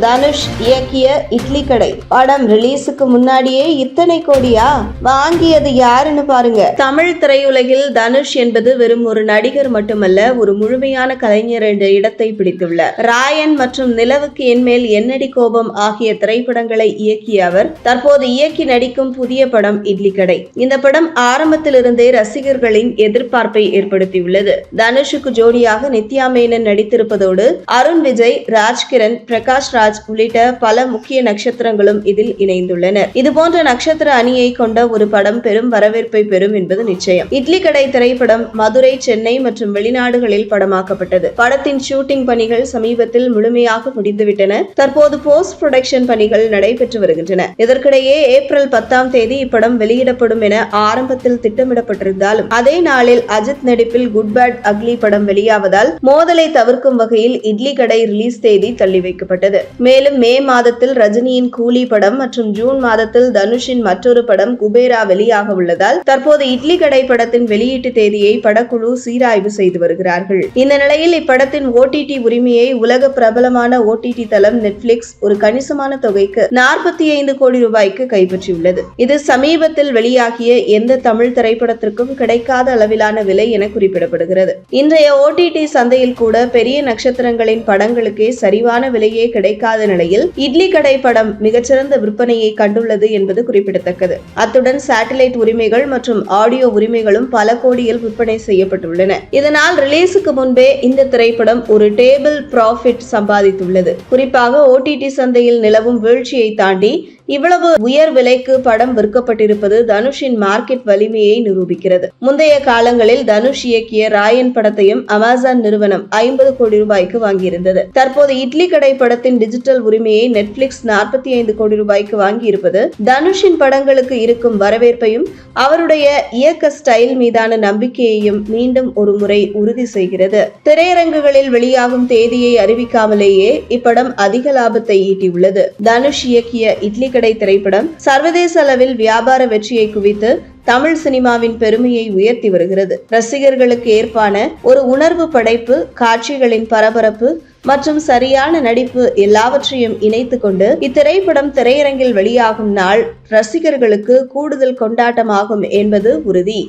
தனுஷ் இயக்கிய இட்லி கடை. படம் ரிலீஸுக்கு முன்னாடியே இத்தனை கோடியா? வாங்கியது யாருன்னு பாருங்க. தமிழ் திரையுலகில் தனுஷ் என்பது வெறும் ஒரு நடிகர் மட்டுமல்ல ஒரு முழுமையான கலைஞர் என்ற இடத்தை பிடித்துள்ளார். ராயன் மற்றும் நிலவுக்கு என்மேல் என்னடி கோபம் ஆகிய திரைப்படங்களை இயக்கிய அவர் தற்போது இயக்கி நடிக்கும் புதிய படம் இட்லி கடை. இந்த படம் ஆரம்பத்திலிருந்தே ரசிகர்களின் எதிர்பார்ப்பை ஏற்படுத்தியுள்ளது. தனுஷுக்கு ஜோடியாக நித்யா மேனன் நடித்திருப்பதோடு அருண் விஜய் ராஜ்கிரண் பிரகாஷ் ராஜ் உள்ளிட்ட பல முக்கிய நட்சத்திரங்களும் இதில் இணைந்துள்ளனர் இதுபோன்ற நட்சத்திர அணியை கொண்ட ஒரு படம் பெரும் வரவேற்பை பெறும் என்பது நிச்சயம். இட்லி கடை திரைப்படம் மதுரை சென்னை மற்றும் வெளிநாடுகளில் படமாக்கப்பட்டது. படத்தின் ஷூட்டிங் பணிகள் சமீபத்தில் முழுமையாக முடிந்துவிட்டன. தற்போது போஸ்ட் புரொடக்ஷன் பணிகள் நடைபெற்று வருகின்றன. இதற்கிடையே ஏப்ரல் பத்தாம் தேதி இப்படம் வெளியிடப்படும் என ஆரம்பத்தில் திட்டமிடப்பட்டிருந்தாலும் அதே நாளில் அஜித் நடிப்பில் குட் பேட் அக்லி படம் வெளியாவதால் மோதலை தவிர்க்கும் வகையில் இட்லி கடை ரிலீஸ் தேதி தள்ளி வைக்கப்பட்டது. மேலும் மே மாதத்தில் ரஜினியின் கூலி படம் மற்றும் ஜூன் மாதத்தில் தனுஷின் மற்றொரு படம் குபேரா வெளியாக உள்ளதால் தற்போது இட்லி கடை படத்தின் வெளியீட்டு தேதியை படக்குழு சீராய்வு செய்து வருகிறார்கள். இந்த நிலையில் இப்படத்தின் ஓடிடி உரிமையை உலக பிரபலமான ஓடிடி தளம் நெட்ஃபிளிக்ஸ் ஒரு கணிசமான தொகைக்கு நாற்பத்தி ஐந்து கோடி ரூபாய்க்கு கைப்பற்றியுள்ளது. இது சமீபத்தில் வெளியாகிய எந்த தமிழ் திரைப்படத்திற்கும் கிடைக்காத அளவிலான விலை என குறிப்பிடப்படுகிறது. இன்றைய ஓடிடி சந்தையில் கூட பெரிய நட்சத்திரங்களின் படங்களுக்கே சரிவான விலையே கிடைக்காத நிலையில் இட்லி கடை படம் மிகச்சிறந்த விற்பனையை கண்டுள்ளது என்பது குறிப்பிடத்தக்கது. அத்துடன் சேட்டலைட் உரிமைகள் மற்றும் ஆடியோ உரிமைகளும் பல கோடியில் விற்பனை செய்யப்பட்டுள்ளன. இதனால் ரிலீஸுக்கு முன்பே இந்த திரைப்படம் ஒரு டேபிள் ப்ராஃபிட் சம்பாதித்துள்ளது. குறிப்பாக ஓடிடி சந்தையில் நிலவும் வீழ்ச்சியை தாண்டி இவ்வளவு உயர் விலைக்கு படம் விற்கப்பட்டிருப்பது தனுஷின் மார்க்கெட் வலிமையை நிரூபிக்கிறது. முந்தைய காலங்களில் தனுஷ் இயக்கிய ராயன் படத்தையும் அமேசான் நிறுவனம் ஐம்பது கோடி ரூபாய்க்கு வாங்கியிருந்தது. தற்போது இட்லி கடை படத்தின் டிஜிட்டல் உரிமையை நெட்ஃபிளிக்ஸ் நாற்பத்தி ஐந்து கோடி ரூபாய்க்கு வாங்கியிருப்பது தனுஷின் படங்களுக்கு இருக்கும் வரவேற்பையும் அவருடைய இயக்க ஸ்டைல் மீதான நம்பிக்கையையும் மீண்டும் ஒரு முறை உறுதி செய்கிறது. திரையரங்குகளில் வெளியாகும் தேதியை அறிவிக்காமலேயே இப்படம் அதிக லாபத்தை ஈட்டியுள்ளது. தனுஷ் இயக்கிய இட்லி கடை திரைப்படம் சர்வதேச அளவில் வியாபார வெற்றியை குவித்து தமிழ் சினிமாவின் பெருமையை உயர்த்தி வருகிறது. ரசிகர்களுக்கு ஏற்பான ஒரு உணர்வு படைப்பு காட்சிகளின் பரபரப்பு மற்றும் சரியான நடிப்பு எல்லாவற்றையும் இணைத்து கொண்டு இத்திரைப்படம் திரையரங்கில் வெளியாகும் நாள் ரசிகர்களுக்கு கூடுதல் கொண்டாட்டமாகும் என்பது உறுதி.